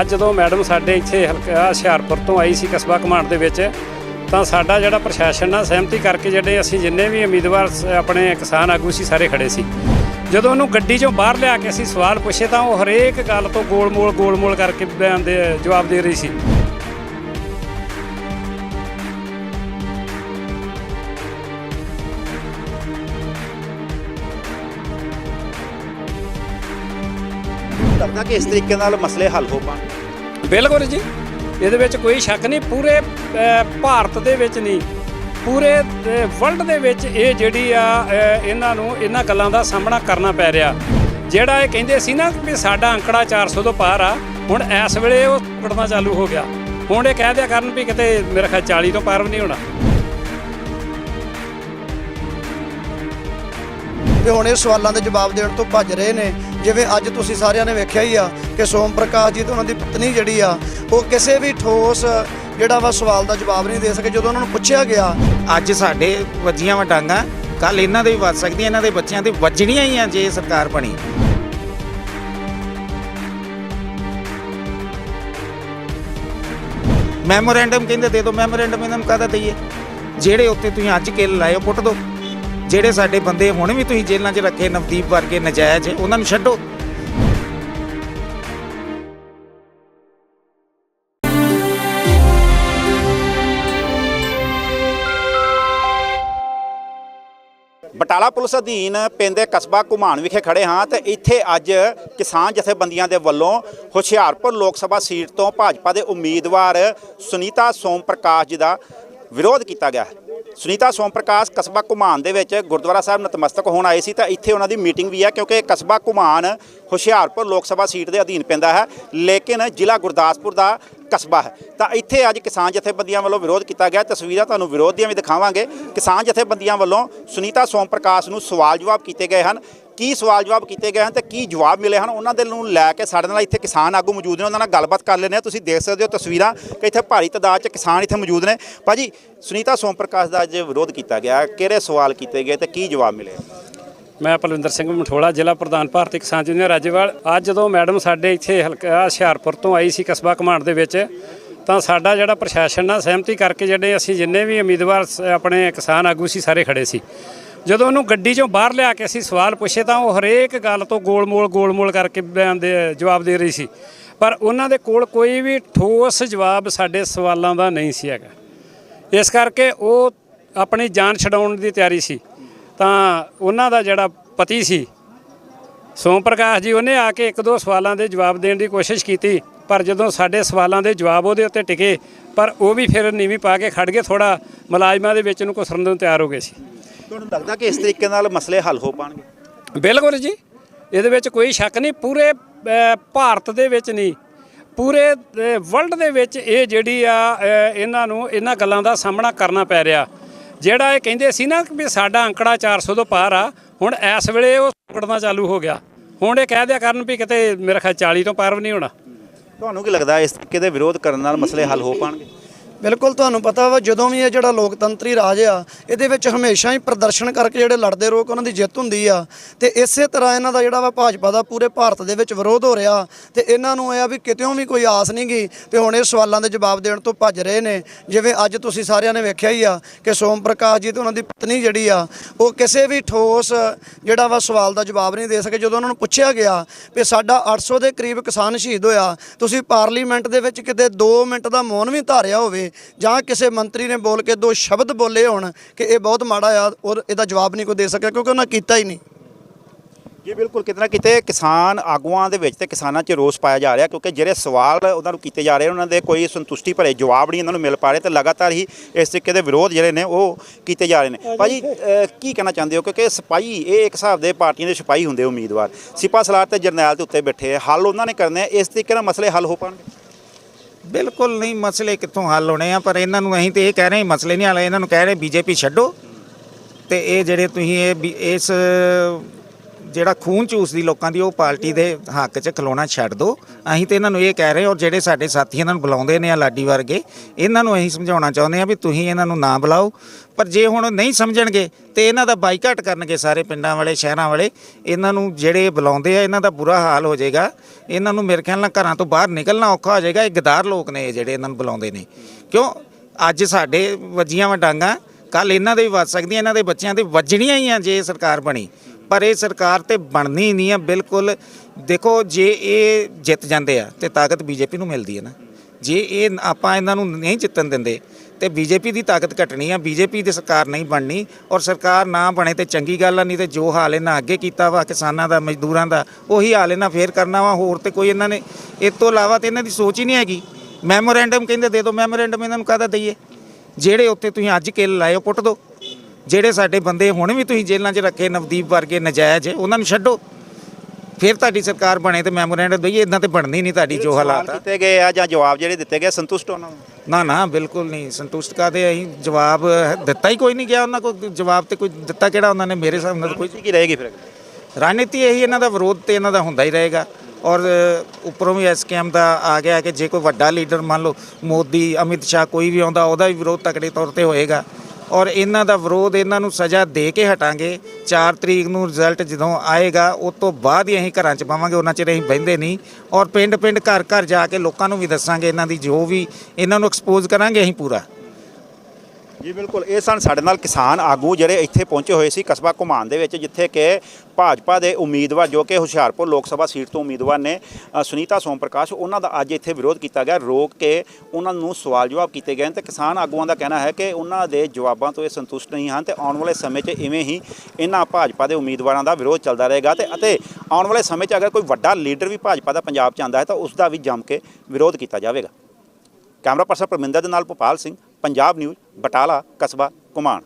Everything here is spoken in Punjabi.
ਅੱਜ ਜਦੋਂ ਮੈਡਮ ਸਾਡੇ ਇੱਥੇ ਹਲਕਾ ਹੁਸ਼ਿਆਰਪੁਰ ਤੋਂ ਆਈ ਸੀ ਕਸਬਾ ਕਮਾਂਡ ਦੇ ਵਿੱਚ, ਤਾਂ ਸਾਡਾ ਜਿਹੜਾ ਪ੍ਰਸ਼ਾਸਨ ਨਾਲ ਸਹਿਮਤੀ ਕਰਕੇ ਜਿਹੜੇ ਅਸੀਂ ਜਿੰਨੇ ਵੀ ਉਮੀਦਵਾਰ ਆਪਣੇ ਕਿਸਾਨ ਆਗੂ ਸੀ, ਸਾਰੇ ਖੜੇ ਸੀ। ਜਦੋਂ ਉਹਨੂੰ ਗੱਡੀ ਚੋਂ ਬਾਹਰ ਲਿਆ ਕੇ ਅਸੀਂ ਸਵਾਲ ਪੁੱਛੇ ਤਾਂ ਉਹ ਹਰੇਕ ਗੱਲ ਤੋਂ ਗੋਲ-ਮੋਲ ਗੋਲ-ਮੋਲ ਕਰਕੇ ਬਿਆਨ ਦੇ ਜਵਾਬ ਦੇ ਰਹੀ ਸੀ। ਲੱਗਦਾ ਕਿ ਇਸ ਤਰੀਕੇ ਨਾਲ ਮਸਲੇ ਹੱਲ ਹੋ ਪਾਣ ਬਿਲਕੁਲ ਜੀ। ਇਹਦੇ ਵਿੱਚ ਕੋਈ ਸ਼ੱਕ ਨਹੀਂ ਪੂਰੇ ਅ, ਭਾਰਤ ਦੇ ਵਿੱਚ ਨਹੀਂ ਪੂਰੇ ਵਰਲਡ ਦੇ ਵਿੱਚ ਇਹ ਜਿਹੜੀ ਆ ਅ, ਇਹਨਾਂ ਨੂੰ ਇਹਨਾਂ ਗੱਲਾਂ ਦਾ ਸਾਹਮਣਾ ਕਰਨਾ ਪੈ ਰਿਹਾ। ਜਿਹੜਾ ਇਹ ਕਹਿੰਦੇ ਸੀ ਨਾ ਵੀ ਸਾਡਾ ਅੰਕੜਾ 400 ਤੋਂ ਪਾਰ ਆ ਹੁਣ ਇਸ ਵੇਲੇ ਉਹ ਘਟਣਾ ਚਾਲੂ ਹੋ ਗਿਆ। ਹੁਣ ਇਹ ਕਹਿ ਦਿਆ ਕਰਨ ਵੀ ਕਿਤੇ ਮੇਰੇ ਖਿਆਲ 40 ਤੋਂ ਪਾਰ ਵੀ ਨਹੀਂ ਹੋਣਾ। ਤੇ ਹੁਣ ਇਹ ਸਵਾਲਾਂ ਦੇ ਜਵਾਬ ਦੇਣ ਤੋਂ ਭੱਜ ਰਹੇ ਨੇ। ਜਿਵੇਂ ਅੱਜ ਤੁਸੀਂ ਸਾਰਿਆਂ ਨੇ ਵੇਖਿਆ ਹੀ ਆ ਕਿ ਸੋਮ ਪ੍ਰਕਾਸ਼ ਜੀ ਤੇ ਉਹਨਾਂ ਦੀ ਪਤਨੀ ਜਿਹੜੀ ਆ, ਉਹ ਕਿਸੇ ਵੀ ਠੋਸ ਜਿਹੜਾ ਵਾ ਸਵਾਲ ਦਾ ਜਵਾਬ ਨਹੀਂ ਦੇ ਸਕੇ। ਜਦੋਂ ਉਹਨਾਂ ਨੂੰ ਪੁੱਛਿਆ ਗਿਆ, ਅੱਜ ਸਾਡੇ ਵੱਜੀਆਂ ਵਟਾਂਗਾ ਕੱਲ ਇਹਨਾਂ ਦੇ ਵੀ ਵੱਜ ਸਕਦੀਆਂ, ਇਹਨਾਂ ਦੇ ਬੱਚਿਆਂ ਦੇ ਵੱਜਣੀਆਂ ਹੀ ਆ ਜੇ ਸਰਕਾਰ ਬਣੀ। ਮੈਮੋਰੈਂਡਮ ਕਹਿੰਦੇ ਦੇ ਦਿਓ ਮੈਮੋਰੈਂਡਮ ਇਹਨਾਂ ਨੂੰ ਕਾਹਦਾ ਦਈਏ? ਜਿਹੜੇ ਉੱਤੇ ਤੁਸੀਂ ਅੱਜ ਕਿੱਲ ਲਾਇਓ ਪੁੱਟ ਦਿਓ ਜਿਹੜੇ ਸਾਡੇ ਬੰਦੇ ਹੁਣ ਵੀ ਤੁਸੀਂ ਜੇਲ੍ਹਾਂ 'ਚ ਰੱਖੇ ਨਵਦੀਪ ਵਰਗੇ ਨਜਾਇਜ਼, ਉਹਨਾਂ ਨੂੰ ਛੱਡੋ। ਬਟਾਲਾ ਪੁਲਿਸ ਅਧੀਨ ਪੈਂਦੇ ਕਸਬਾ ਘੁਮਾਣ ਵਿਖੇ ਖੜੇ ਹਾਂ ਤੇ ਇੱਥੇ ਅੱਜ ਕਿਸਾਨ ਜਥੇਬੰਦੀਆਂ ਦੇ ਵੱਲੋਂ ਹੁਸ਼ਿਆਰਪੁਰ ਲੋਕ ਸਭਾ ਸੀਟ ਤੋਂ ਭਾਜਪਾ ਦੇ ਉਮੀਦਵਾਰ ਸੁਨੀਤਾ ਸੋਮ ਪ੍ਰਕਾਸ਼ ਜੀ ਦਾ ਵਿਰੋਧ ਕੀਤਾ ਗਿਆ ਹੈ। ਸੁਨੀਤਾ ਸੋਮ ਪ੍ਰਕਾਸ਼ ਕਸਬਾ ਘੁਮਾਨ ਦੇ ਵਿੱਚ ਗੁਰਦੁਆਰਾ ਸਾਹਿਬ ਨਤਮਸਤਕ ਹੋਣ ਆਏ ਸੀ ਤਾਂ ਇੱਥੇ ਉਹਨਾਂ ਦੀ ਮੀਟਿੰਗ ਵੀ ਹੈ ਕਿਉਂਕਿ ਕਸਬਾ ਘੁਮਾਨ ਹੁਸ਼ਿਆਰਪੁਰ ਲੋਕ ਸਭਾ ਸੀਟ ਦੇ ਅਧੀਨ ਪੈਂਦਾ ਹੈ, ਲੇਕਿਨ ਜ਼ਿਲ੍ਹਾ ਗੁਰਦਾਸਪੁਰ ਦਾ ਕਸਬਾ ਹੈ। ਤਾਂ ਇੱਥੇ ਅੱਜ ਕਿਸਾਨ ਜਥੇਬੰਦੀਆਂ ਵੱਲੋਂ ਵਿਰੋਧ ਕੀਤਾ ਗਿਆ। ਤਸਵੀਰਾਂ ਤੁਹਾਨੂੰ ਵਿਰੋਧ ਦੀਆਂ ਵੀ ਦਿਖਾਵਾਂਗੇ। ਕਿਸਾਨ ਜਥੇਬੰਦੀਆਂ ਵੱਲੋਂ ਸੁਨੀਤਾ ਸੋਮ ਪ੍ਰਕਾਸ਼ ਨੂੰ ਸਵਾਲ ਜਵਾਬ ਕੀਤੇ ਗਏ ਹਨ। ਕੀ ਸਵਾਲ ਜਵਾਬ ਕੀਤੇ ਗਏ ਹਨ ਤੇ ਕੀ ਜਵਾਬ ਮਿਲੇ ਹਨ, ਉਹਨਾਂ ਦੇ ਨੂੰ ਲੈ ਕੇ ਸਾਡੇ ਨਾਲ ਇੱਥੇ ਕਿਸਾਨ ਆਗੂ ਮੌਜੂਦ ਨੇ, ਉਹਨਾਂ ਨਾਲ ਗੱਲਬਾਤ ਕਰ ਲੈਂਦੇ ਹਾਂ। ਤੁਸੀਂ ਦੇਖ ਸਕਦੇ ਹੋ ਤਸਵੀਰਾਂ ਕਿ ਇੱਥੇ ਭਾਰੀ ਤਾਦਾਦ 'ਚ ਕਿਸਾਨ ਇੱਥੇ ਮੌਜੂਦ ਨੇ। ਭਾਜੀ, ਸੁਨੀਤਾ ਸੋਮ ਪ੍ਰਕਾਸ਼ ਦਾ ਅੱਜ ਵਿਰੋਧ ਕੀਤਾ ਗਿਆ। ਕਿਹੜੇ ਸਵਾਲ ਕੀਤੇ ਗਏ ਤੇ ਕੀ ਜਵਾਬ ਮਿਲੇ? ਮੈਂ ਪਲਵਿੰਦਰ ਸਿੰਘ ਮਠੋਲਾ, ਜ਼ਿਲ੍ਹਾ ਪ੍ਰਧਾਨ ਭਾਰਤੀ ਕਿਸਾਨ ਯੂਨੀਅਨ, ਰਾਜੇਵਾਲ। ਅੱਜ ਜਦੋਂ ਮੈਡਮ ਸਾਡੇ ਇੱਥੇ ਹਲਕਾ ਹੁਸ਼ਿਆਰਪੁਰ ਤੋਂ ਆਈ ਸੀ ਕਸਬਾ ਕਮਾਂਡ ਦੇ ਵਿੱਚ, ਤਾਂ ਸਾਡਾ ਜਿਹੜਾ ਪ੍ਰਸ਼ਾਸਨ ਨਾਲ ਸਹਿਮਤੀ ਕਰਕੇ ਜਿਹੜੇ ਅਸੀਂ ਜਿੰਨੇ ਵੀ ਉਮੀਦਵਾਰ ਸ- ਆਪਣੇ ਕਿਸਾਨ ਆਗੂ ਸੀ, ਸਾਰੇ ਖੜੇ ਸੀ। ਜਦੋਂ ਉਹਨੂੰ ਗੱਡੀ ਚੋਂ ਬਾਹਰ ਲਿਆ ਕੇ ਅਸੀਂ ਸਵਾਲ ਪੁੱਛੇ ਤਾਂ ਉਹ ਹਰੇਕ ਗੱਲ ਤੋਂ ਗੋਲ-ਮੋਲ ਗੋਲ-ਮੋਲ ਕਰਕੇ ਬਿਆਨ ਦੇ ਜਵਾਬ ਦੇ ਰਹੀ ਸੀ। ਪਰ ਉਹਨਾਂ ਦੇ ਕੋਲ ਕੋਈ ਵੀ ਠੋਸ ਜਵਾਬ ਸਾਡੇ ਸਵਾਲਾਂ ਦਾ ਨਹੀਂ ਸੀ ਹੈਗਾ। ਇਸ ਕਰਕੇ ਉਹ ਆਪਣੀ ਜਾਨ ਛਡਾਉਣ ਦੀ ਤਿਆਰੀ ਸੀ। ਤਾਂ ਉਹਨਾਂ ਦਾ ਜਿਹੜਾ ਪਤੀ ਸੀ ਸੋਮ ਪ੍ਰਕਾਸ਼ ਜੀ, ਉਹਨੇ ਆ ਕੇ ਇੱਕ ਦੋ ਸਵਾਲਾਂ ਦੇ ਜਵਾਬ ਦੇਣ ਦੀ ਕੋਸ਼ਿਸ਼ ਕੀਤੀ, ਪਰ ਜਦੋਂ ਸਾਡੇ ਸਵਾਲਾਂ ਦੇ ਜਵਾਬ ਉਹਦੇ ਉੱਤੇ ਟਿਕੇ, ਪਰ ਉਹ ਵੀ ਫਿਰ ਨੀਵੀਂ ਪਾ ਕੇ ਖੜ ਗਏ ਥੋੜਾ ਮੁਲਾਜ਼ਮਾਂ ਦੇ ਵਿੱਚ ਨੂੰ ਘੁਸਰਨ ਨੂੰ ਤਿਆਰ ਹੋ ਗਏ ਸੀ। ਤੁਹਾਨੂੰ ਲੱਗਦਾ ਕਿ ਇਸ ਤਰੀਕੇ ਨਾਲ ਮਸਲੇ ਹੱਲ ਹੋ ਪਾਣਗੇ? ਬਿਲਕੁਲ ਜੀ। ਇਹਦੇ ਵਿੱਚ ਕੋਈ ਸ਼ੱਕ ਨਹੀਂ। ਪੂਰੇ ਭਾਰਤ ਦੇ ਵਿੱਚ ਨਹੀਂ। ਪੂਰੇ ਵਰਲਡ ਦੇ ਵਿੱਚ ਇਹ ਜਿਹੜੀ ਆ ਇਹਨਾਂ ਨੂੰ ਇਹਨਾਂ ਗੱਲਾਂ ਦਾ ਸਾਹਮਣਾ ਕਰਨਾ ਪੈ ਰਿਹਾ। ਜਿਹੜਾ ਇਹ ਕਹਿੰਦੇ ਸੀ ਨਾ ਵੀ ਸਾਡਾ ਅੰਕੜਾ 400 ਤੋਂ ਪਾਰ ਆ ਹੁਣ ਇਸ ਵੇਲੇ ਉਹ ਘਟਣਾ ਚਾਲੂ ਹੋ ਗਿਆ। ਹੁਣ ਇਹ ਕਹਿ ਦਿਆ ਕਰਨ ਵੀ ਕਿਤੇ ਮੇਰੇ ਖਿਆਲ 40 ਤੋਂ ਪਾਰ ਵੀ ਨਹੀਂ ਹੋਣਾ। ਤੁਹਾਨੂੰ ਕੀ ਲੱਗਦਾ ਇਸ ਤਰੀਕੇ ਦੇ ਵਿਰੋਧ ਕਰਨ ਨਾਲ ਮਸਲੇ ਹੱਲ ਹੋ ਪਾਣਗੇ? ਬਿਲਕੁਲ ਤੁਹਾਨੂੰ ਪਤਾ ਵਾ, ਜਦੋਂ ਵੀ ਇਹ ਜਿਹੜਾ ਲੋਕਤੰਤਰੀ ਰਾਜ ਆ, ਇਹਦੇ ਵਿੱਚ ਹਮੇਸ਼ਾ ਹੀ ਪ੍ਰਦਰਸ਼ਨ ਕਰਕੇ ਜਿਹੜੇ ਲੜਦੇ ਲੋਕ ਉਹਨਾਂ ਦੀ ਜਿੱਤ ਹੁੰਦੀ ਆ। ਤੇ ਇਸੇ ਤਰ੍ਹਾਂ ਇਹਨਾਂ ਦਾ ਜਿਹੜਾ ਵਾ ਭਾਜਪਾ ਦਾ ਪੂਰੇ ਭਾਰਤ ਦੇ ਵਿੱਚ ਵਿਰੋਧ ਹੋ ਰਿਹਾ। ਤੇ ਇਹਨਾਂ ਨੂੰ ਇਹ ਆ ਵੀ ਕਿਤੇੋਂ ਵੀ ਕੋਈ ਆਸ ਨਹੀਂ ਗਈ ਤੇ ਹੁਣ ਇਹ ਸਵਾਲਾਂ ਦੇ ਜਵਾਬ ਦੇਣ ਤੋਂ ਭੱਜ ਰਹੇ ਨੇ। ਜਿਵੇਂ ਅੱਜ ਤੁਸੀਂ ਸਾਰਿਆਂ ਨੇ ਵੇਖਿਆ ਹੀ ਆ ਕਿ ਸੋਮ ਪ੍ਰਕਾਸ਼ ਜੀ ਤੇ ਉਹਨਾਂ ਦੀ ਪਤਨੀ ਜਿਹੜੀ ਆ, ਉਹ ਕਿਸੇ ਵੀ ਠੋਸ ਜਿਹੜਾ ਵਾ ਸਵਾਲ ਦਾ ਜਵਾਬ ਨਹੀਂ ਦੇ ਸਕੇ। ਜਦੋਂ ਉਹਨਾਂ ਨੂੰ ਪੁੱਛਿਆ ਗਿਆ ਵੀ ਸਾਡਾ 800 ਦੇ ਕਰੀਬ ਕਿਸਾਨ ਸ਼ਹੀਦ ਹੋਇਆ, ਤੁਸੀਂ ਪਾਰਲੀਮੈਂਟ ਦੇ ਵਿੱਚ ਕਿਤੇ 2 ਮਿੰਟ ਦਾ ਮੌਨ ਵੀ ਧਾਰਿਆ ਹੋਵੇ ਜਾਂ ਕਿਸੇ ਮੰਤਰੀ ਨੇ ਬੋਲ ਕੇ ਦੋ ਸ਼ਬਦ ਬੋਲੇ ਹੋਣ ਕਿ ਇਹ ਬਹੁਤ ਮਾੜਾ ਆ ਔਰ ਇਹਦਾ ਜਵਾਬ ਨਹੀਂ ਕੋਈ ਦੇ ਸਕਿਆ ਕਿਉਂਕਿ ਉਹਨਾਂ ਕੀਤਾ ਹੀ ਨਹੀਂ। ਜੀ ਬਿਲਕੁਲ ਕਿਤੇ ਨਾ ਕਿਤੇ ਕਿਸਾਨ ਆਗੂਆਂ ਦੇ ਵਿੱਚ ਤੇ ਕਿਸਾਨਾਂ 'ਚ ਰੋਸ ਪਾਇਆ ਜਾ ਰਿਹਾ ਕਿਉਂਕਿ ਜਿਹੜੇ ਸਵਾਲ ਉਹਨਾਂ ਨੂੰ ਕੀਤੇ ਜਾ ਰਹੇ ਉਹਨਾਂ ਦੇ ਕੋਈ ਸੰਤੁਸ਼ਟੀ ਭਰੇ ਜਵਾਬ ਨਹੀਂ ਇਹਨਾਂ ਨੂੰ ਮਿਲ ਪਾ ਰਹੇ ਤੇ ਲਗਾਤਾਰ ਹੀ ਇਸ ਤਰੀਕੇ ਦੇ ਵਿਰੋਧ ਜਿਹੜੇ ਨੇ ਉਹ ਕੀਤੇ ਜਾ ਰਹੇ ਨੇ। ਭਾਜੀ ਕੀ ਕਹਿਣਾ ਚਾਹੁੰਦੇ ਹੋ? ਕਿਉਂਕਿ ਸਿਪਾਹੀ ਇਹ ਇੱਕ ਹਿਸਾਬ ਦੇ ਪਾਰਟੀਆਂ ਦੇ ਸਿਪਾਹੀ ਹੁੰਦੇ ਉਮੀਦਵਾਰ। ਸਿਪਾ ਸਲਾਰ ਤੇ ਜਰਨੈਲ ਦੇ ਉੱਤੇ ਬੈਠੇ। ਹੱਲ ਉਹਨਾਂ ਨੇ ਕਰਨੇ ਇਸ ਤਰੀਕੇ ਨਾਲ ਮਸਲੇ ਹੱਲ ਹੋ ਪਾਣਗੇ ਬਿਲਕੁਲ ਨਹੀਂ, ਮਸਲੇ ਕਿੱਥੋਂ ਹੱਲ ਹੋਣੇ ਆ, ਪਰ ਇਹਨਾਂ ਨੂੰ ਅਸੀਂ ਤੇ ਇਹ ਕਹਿ ਰਹੇ ਮਸਲੇ ਨਹੀਂ ਹੱਲ ਇਹਨਾਂ ਨੂੰ ਕਹਿ ਰਹੇ ਬੀਜੇਪੀ ਛੱਡੋ। ਤੇ ਇਹ ਜਿਹੜੇ ਤੁਸੀਂ ਇਹ ਵੀ- ਇਸ ਜਿਹੜਾ ਖੂਨ ਚੂਸਦੀ ਲੋਕਾਂ ਦੀ, ਉਹ ਪਾਰਟੀ ਦੇ ਹੱਕ 'ਚ ਖਲੋਣਾ ਛੱਡ ਦਿਓ ਅਸੀਂ ਤੇ ਇਹਨਾਂ ਨੂੰ ਇਹ ਕਹਿ ਰਹੇ ਔਰ ਜਿਹੜੇ ਸਾਡੇ ਸਾਥੀ ਇਹਨਾਂ ਨੂੰ ਬੁਲਾਉਂਦੇ ਨੇ ਆ ਲਾਡੀ ਵਰਗੇ, ਇਹਨਾਂ ਨੂੰ ਅਸੀਂ ਸਮਝਾਉਣਾ ਚਾਹੁੰਦੇ ਆ ਵੀ ਤੁਸੀਂ ਇਹਨਾਂ ਨੂੰ ਨਾ ਬੁਲਾਓ। ਪਰ ਜੇ ਹੁਣ ਨਹੀਂ ਸਮਝਣਗੇ, ਤੇ ਇਹਨਾਂ ਦਾ ਬਾਈਕਾਟ ਕਰਨਗੇ ਸਾਰੇ ਪਿੰਡਾਂ ਵਾਲੇ, ਸ਼ਹਿਰਾਂ ਵਾਲੇ। ਇਹਨਾਂ ਨੂੰ ਜਿਹੜੇ ਬੁਲਾਉਂਦੇ ਆ, ਇਹਨਾਂ ਦਾ ਬੁਰਾ ਹਾਲ ਹੋ ਜਾਏਗਾ। ਇਹਨਾਂ ਨੂੰ ਮੇਰੇ ਖਿਆਲ ਨਾਲ ਘਰਾਂ ਤੋਂ ਬਾਹਰ ਨਿਕਲਣਾ ਔਖਾ ਹੋ ਜਾਏਗਾ। ਇਹ ਗਦਾਰ ਲੋਕ ਨੇ ਇਹ ਜਿਹੜੇ ਇਹਨਾਂ ਨੂੰ ਬੁਲਾਉਂਦੇ ਨੇ। ਕਿਉਂ? ਅੱਜ ਸਾਡੇ ਵੱਜੀਆਂ ਵਾ ਡਾਂਗਾਂ ਕੱਲ ਇਹਨਾਂ ਦੇ ਵੀ ਵੱਜ ਸਕਦੀਆਂ, ਇਹਨਾਂ ਦੇ ਬੱਚਿਆਂ ਦੇ ਵੱਜਣੀਆਂ ਹੀ ਆ ਜੇ ਸਰਕਾਰ ਬਣੀ। ਪਰ ਇਹ ਸਰਕਾਰ ਤੇ ਬਣਨੀ ਨਹੀਂ ਆ, ਬਿਲਕੁਲ। ਦੇਖੋ, ਜੇ ਇਹ ਜਿੱਤ ਜਾਂਦੇ ਆ ਤੇ ਤਾਕਤ ਬੀਜੇਪੀ ਨੂੰ ਮਿਲਦੀ ਹੈ ਨਾ। ਜੇ ਇਹ ਆਪਾਂ ਇਹਨਾਂ ਨੂੰ ਨਹੀਂ ਜਿੱਤਣ ਦਿੰਦੇ ਤੇ ਬੀਜੇਪੀ ਦੀ ਤਾਕਤ ਘਟਣੀ ਆ, ਬੀਜੇਪੀ ਦੀ ਸਰਕਾਰ ਨਹੀਂ ਬਣਨੀ ਔਰ ਸਰਕਾਰ ਨਾ ਬਣੇ ਤੇ ਚੰਗੀ ਗੱਲ ਆ, ਨਹੀਂ ਤੇ ਜੋ ਹਾਲ ਇਹਨਾਂ ਅੱਗੇ ਕੀਤਾ ਵਾ, ਕਿਸਾਨਾਂ ਦਾ, ਮਜ਼ਦੂਰਾਂ ਦਾ, ਉਹੀ ਹਾਲ ਇਹਨਾਂ ਫੇਰ ਕਰਨਾ ਵਾ, ਹੋਰ ਤੇ ਕੋਈ ਇਹਨਾਂ ਨੇ ਇਸ ਤੋਂ ਇਲਾਵਾ ਤੇ ਇਹਨਾਂ ਦੀ ਸੋਚ ਹੀ ਨਹੀਂ ਹੈਗੀ। ਮੈਮੋਰੈਂਡਮ ਕਹਿੰਦੇ ਦੇ ਦਿਓ ਮੈਮੋਰੈਂਡਮ ਇਹਨਾਂ ਨੂੰ ਕਾਹਦਾ ਦਈਏ? ਜਿਹੜੇ ਉੱਤੇ ਤੁਸੀਂ ਅੱਜ ਕਿੱਲ ਲਾਇਓ ਉਹ ਪੁੱਟ ਦਿਓ ਜਿਹੜੇ ਸਾਡੇ ਬੰਦੇ ਹੁਣ ਵੀ ਤੁਸੀਂ ਜੇਲ੍ਹਾਂ 'ਚ ਰੱਖੇ ਨਵਦੀਪ ਵਰਗੇ ਨਜਾਇਜ਼ ਉਹਨਾਂ ਨੂੰ ਛੱਡੋ। ਫਿਰ ਤੁਹਾਡੀ ਸਰਕਾਰ ਬਣੇ ਤੇ ਮੈਮੋਰੈਂਡਮ ਦਈਏ ਇਦਾਂ ਤੇ ਬਣਨੀ ਨਹੀਂ ਤੁਹਾਡੀ ਜੋ ਹਾਲਾਤ ਆ। ਕੀਤੇ ਗਏ ਆ ਜਾਂ ਜਵਾਬ ਜਿਹੜੇ ਦਿੱਤੇ ਗਏ ਸੰਤੁਸ਼ਟ ਉਹਨਾਂ ਨੂੰ? ਨਾ ਨਾ ਬਿਲਕੁਲ ਨਹੀਂ ਸੰਤੁਸ਼ਟ ਕਾਦੇ ਅਸੀਂ? ਜਵਾਬ ਦਿੱਤਾ ਹੀ ਕੋਈ ਨਹੀਂ ਗਿਆ ਉਹਨਾਂ ਕੋਲ ਜਵਾਬ ਤੇ ਕੋਈ ਦਿੱਤਾ ਕਿਹੜਾ ਉਹਨਾਂ ਨੇ? ਮੇਰੇ ਹਿਸਾਬ ਨਾਲ ਕੋਈ ਕੀ ਰਹੇਗੀ ਫਿਰ? ਰਣਨੀਤੀ ਇਹੀ ਇਹਨਾਂ ਦਾ ਵਿਰੋਧ ਤੇ ਇਹਨਾਂ ਦਾ ਹੁੰਦਾ ਹੀ ਰਹੇਗਾ। ਔਰ ਉੱਪਰੋਂ ਵੀ ਐਸਕੇਐਮ ਦਾ ਆ ਗਿਆ ਕਿ ਜੇ ਕੋਈ ਵੱਡਾ ਲੀਡਰ ਮੰਨ ਲਓ ਮੋਦੀ ਅਮਿਤ ਸ਼ਾਹ ਕੋਈ ਵੀ ਆਉਂਦਾ ਉਹਦਾ ਵੀ ਵਿਰੋਧ ਤਕੜੇ ਤੌਰ ਤੇ ਹੋਏਗਾ। ਔਰ ਇਹਨਾਂ ਦਾ ਵਿਰੋਧ ਇਹਨਾਂ ਨੂੰ ਸਜ਼ਾ ਦੇ ਕੇ ਹਟਾਂਗੇ। 4 ਤਰੀਕ ਨੂੰ ਰਿਜ਼ਲਟ ਜਦੋਂ ਆਏਗਾ, ਉਸ ਤੋਂ ਬਾਅਦ ਹੀ ਅਸੀਂ ਘਰਾਂ 'ਚ ਪਾਵਾਂਗੇ, ਉਹਨਾਂ ਚਿਰ ਅਸੀਂ ਬਹਿੰਦੇ ਨਹੀਂ। ਔਰ ਪਿੰਡ ਪਿੰਡ ਘਰ ਘਰ ਜਾ ਕੇ ਲੋਕਾਂ ਨੂੰ ਵੀ ਦੱਸਾਂਗੇ ਇਹਨਾਂ ਦੀ ਜੋ ਵੀ ਇਹਨਾਂ ਨੂੰ ਐਕਸਪੋਜ਼ ਕਰਾਂਗੇ ਅਸੀਂ ਪੂਰਾ। ਜੀ, ਬਿਲਕੁਲ। ਇਹ ਸਨ ਸਾਡੇ ਨਾਲ ਕਿਸਾਨ ਆਗੂ ਜਿਹੜੇ ਇੱਥੇ ਪਹੁੰਚੇ ਹੋਏ ਸੀ ਕਸਬਾ ਘੁਮਾਨ ਦੇ ਵਿੱਚ, ਜਿੱਥੇ ਕਿ ਭਾਜਪਾ ਦੇ ਉਮੀਦਵਾਰ, ਜੋ ਕਿ ਹੁਸ਼ਿਆਰਪੁਰ ਲੋਕ ਸਭਾ ਸੀਟ ਤੋਂ ਉਮੀਦਵਾਰ ਨੇ ਸੁਨੀਤਾ ਸੋਮ ਪ੍ਰਕਾਸ਼ ਉਹਨਾਂ ਦਾ ਅੱਜ ਇੱਥੇ ਵਿਰੋਧ ਕੀਤਾ ਗਿਆ, ਰੋਕ ਕੇ ਉਹਨਾਂ ਨੂੰ ਸਵਾਲ ਜਵਾਬ ਕੀਤੇ ਗਏ ਨੇ ਤੇ ਕਿਸਾਨ ਆਗੂਆਂ ਦਾ ਕਹਿਣਾ ਹੈ ਕਿ ਉਹਨਾਂ ਦੇ ਜਵਾਬਾਂ ਤੋਂ ਇਹ ਸੰਤੁਸ਼ਟ ਨਹੀਂ ਹਨ ਤੇ ਆਉਣ ਵਾਲੇ ਸਮੇਂ 'ਚ ਇਵੇਂ ਹੀ ਇਹਨਾਂ ਭਾਜਪਾ ਦੇ ਉਮੀਦਵਾਰਾਂ ਦਾ ਵਿਰੋਧ ਚੱਲਦਾ ਰਹੇਗਾ ਤੇ, ਅਤੇ ਆਉਣ ਵਾਲੇ ਸਮੇਂ 'ਚ ਅਗਰ ਕੋਈ ਵੱਡਾ ਲੀਡਰ ਵੀ ਭਾਜਪਾ ਦਾ ਪੰਜਾਬ 'ਚ ਆਉਂਦਾ ਹੈ ਤਾਂ ਉਸ ਦਾ ਵੀ ਜੰਮ ਕੇ ਵਿਰੋਧ ਕੀਤਾ ਜਾਵੇਗਾ। ਕੈਮਰਾ ਪਰਸਨ ਪਰਮਿੰਦਰ ਦੇ ਨਾਲ ਭੋਪਾਲ ਸਿੰਘ। ਪੰਜਾਬ ਨਿਊਜ਼ ਬਟਾਲਾ ਕਸਬਾ ਕੁਮਾਨ